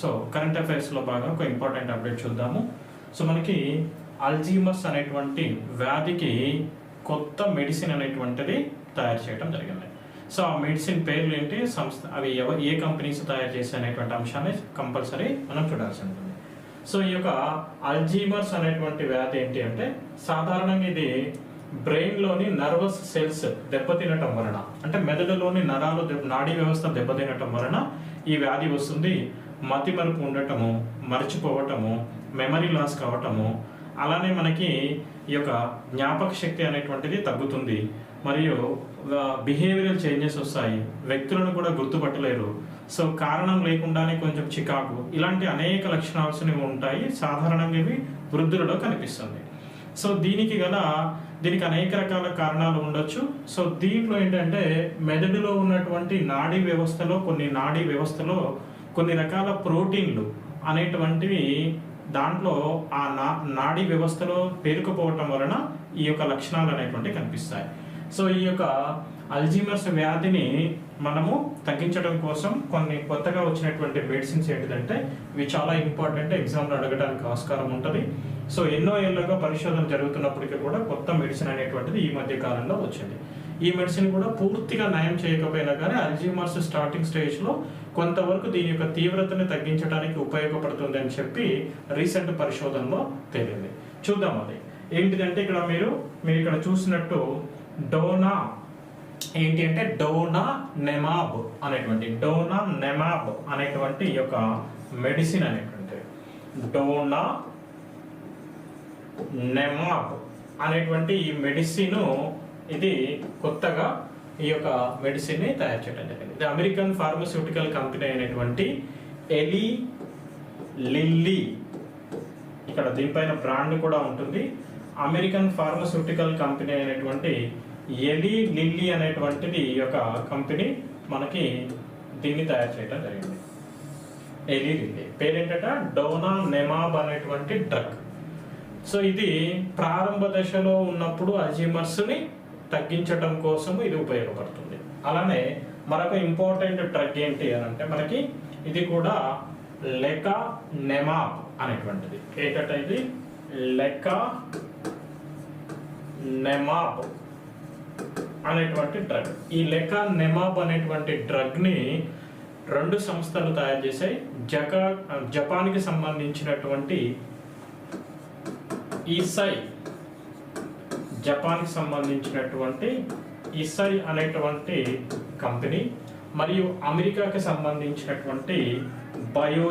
So current అఫైర్స్లో భాగంగా ఒక ఇంపార్టెంట్ అప్డేట్ చూద్దాము. సో మనకి అల్జీమర్స్ అనేటువంటి వ్యాధికి కొత్త మెడిసిన్ అనేటువంటిది తయారు చేయడం జరిగింది. సో ఆ మెడిసిన్ పేర్లు ఏంటి? సంస్థ అవి ఎవ ఏ కంపెనీస్ తయారు చేసే అనేటువంటి అంశాన్ని కంపల్సరీ మనం చూడాల్సి ఉంటుంది. సో ఈ యొక్క అల్జీమర్స్ అనేటువంటి వ్యాధి ఏంటి అంటే సాధారణంగా ఇది బ్రెయిన్లోని నర్వస్ సెల్స్ దెబ్బతినటం వలన అంటే మెదడులోని నరాలు దెబ్బ- నాడీ వ్యవస్థ దెబ్బతినటం వలన ఈ వ్యాధి వస్తుంది. మతిమరుపు ఉండటము మర్చిపోవటము మెమరీ లాస్ కావటము అలానే మనకి ఈ యొక్క జ్ఞాపక శక్తి అనేటువంటిది తగ్గుతుంది. మరియు బిహేవియరల్ చేంజెస్ వస్తాయి. వ్యక్తులను కూడా గుర్తుపట్టలేరు. సో కారణం లేకుండానే కొంచెం చికాకు ఇలాంటి అనేక లక్షణాలు ఉంటాయి. సాధారణంగా ఇవి వృద్ధులలో కనిపిస్తుంది. సో దీనికి గల దీనికి అనేక రకాల కారణాలు ఉండొచ్చు. సో దీంట్లో ఏంటంటే మెదడులో ఉన్నటువంటి నాడీ వ్యవస్థలో కొన్ని నాడీ వ్యవస్థలో కొన్ని రకాల ప్రోటీన్లు అనేటువంటివి దాంట్లో ఆ నా నాడీ వ్యవస్థలో పేరుకుపోవటం వలన ఈ యొక్క లక్షణాలు అనేటువంటివి కనిపిస్తాయి. సో ఈ యొక్క అల్జీమర్స్ వ్యాధిని మనము తగ్గించడం కోసం కొన్ని కొత్తగా వచ్చినటువంటి మెడిసిన్స్ ఏంటిదంటే ఇవి చాలా ఇంపార్టెంట్ ఎగ్జామ్లో అడగడానికి ఆస్కారం ఉంటుంది. సో ఎన్నో ఏళ్ళుగా పరిశోధన జరుగుతున్నప్పటికీ కూడా కొత్త మెడిసిన్ అనేటువంటిది ఈ మధ్య కాలంలో వచ్చింది. ఈ మెడిసిన్ కూడా పూర్తిగా నయం చేయకపోయినా కానీ అల్జీమర్స్ స్టార్టింగ్ స్టేజ్లో కొంతవరకు దీని యొక్క తీవ్రతని తగ్గించడానికి ఉపయోగపడుతుంది అని చెప్పి రీసెంట్ పరిశోధనలో తేలింది. చూద్దాం అది. ఏంటిదంటే ఇక్కడ మీరు మీరు ఇక్కడ చూసినట్టు డోనా. ఏంటి అంటే డోనా నెమాబ్ అనేటువంటి డోనా నెమాబ్ అనేటువంటి ఈ యొక్క మెడిసిన్ అనేటువంటి డోనా నెమాబ్ అనేటువంటి ఈ మెడిసిన్ ఇది కొత్తగా ఈ యొక్క మెడిసిన్ని తయారు చేయడం జరిగింది. ఇది అమెరికన్ ఫార్మస్యూటికల్ కంపెనీ అయినటువంటి ఎలి లిల్లీ. ఇక్కడ దీనిపైన బ్రాండ్ కూడా ఉంటుంది. అమెరికన్ ఫార్మస్యూటికల్ కంపెనీ అయినటువంటి ఎలి లిల్లీ అనేటువంటిది ఈ యొక్క కంపెనీ మనకి దీన్ని తయారు చేయడం జరిగింది. ఎలి లిల్లీ. పేరేంటట? డోనా నెమాబ్ అనేటువంటి డ్రగ్. సో ఇది ప్రారంభ దశలో ఉన్నప్పుడు అజీమర్స్ని తగ్గించడం కోసము ఇది ఉపయోగపడుతుంది. అలానే మరొక ఇంపార్టెంట్ డ్రగ్ ఏంటి అని అంటే మనకి ఇది కూడా లెకా నెమాబ్ అనేటువంటిది. ఏంటంటే ఇది? లెకా నెమాబ్ అనేటువంటి డ్రగ్ ఈ లెకా నెమాబ్ అనేటువంటి డ్రగ్ని రెండు సంస్థలు తయారు చేశాయి. జకా జపాన్కి సంబంధించినటువంటి ఈసై జపాన్కి సంబంధించినటువంటి ఇసై అనేటువంటి కంపెనీ మరియు అమెరికాకి సంబంధించినటువంటి బయో